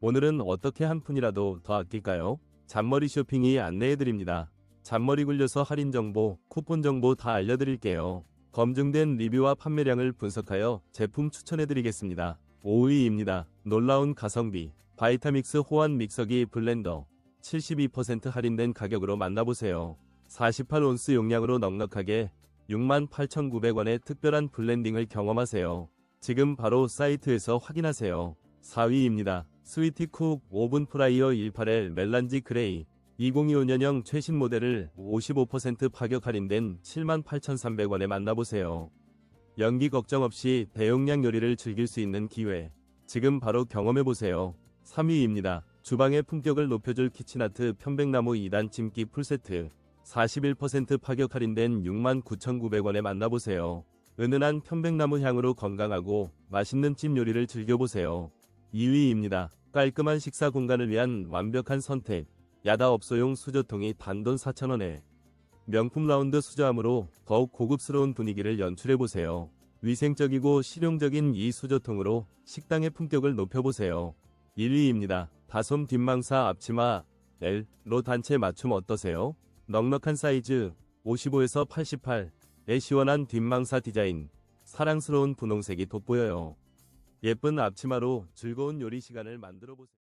오늘은 어떻게 한 푼이라도 더 아낄까요? 잔머리 쇼핑이 안내해드립니다. 잔머리 굴려서 할인 정보, 쿠폰 정보 다 알려드릴게요. 검증된 리뷰와 판매량을 분석하여 제품 추천해드리겠습니다. 5위입니다. 놀라운 가성비. 바이타믹스 호환 믹서기 블렌더. 72% 할인된 가격으로 만나보세요. 48온스 용량으로 넉넉하게 68,900원의 특별한 블렌딩을 경험하세요. 지금 바로 사이트에서 확인하세요. 4위입니다. 스위티쿡 오븐 프라이어 18L 멜란지 그레이 2025년형 최신 모델을 55% 파격 할인된 78,300원에 만나보세요. 연기 걱정 없이 대용량 요리를 즐길 수 있는 기회. 지금 바로 경험해보세요. 3위입니다. 주방의 품격을 높여줄 키친아트 편백나무 2단 침기 풀세트. 41% 파격 할인된 69,900원에 만나보세요. 은은한 편백나무 향으로 건강하고 맛있는 찜 요리를 즐겨보세요. 2위입니다. 깔끔한 식사 공간을 위한 완벽한 선택. 야다 업소용 수저통이 단돈 4,000원에 명품 라운드 수저함으로 더욱 고급스러운 분위기를 연출해보세요. 위생적이고 실용적인 이 수저통으로 식당의 품격을 높여보세요. 1위입니다. 다솜 뒷망사 앞치마 L로 단체 맞춤 어떠세요? 넉넉한 사이즈 55에서 88에 시원한 뒷망사 디자인 사랑스러운 분홍색이 돋보여요. 예쁜 앞치마로 즐거운 요리 시간을 만들어 보세요.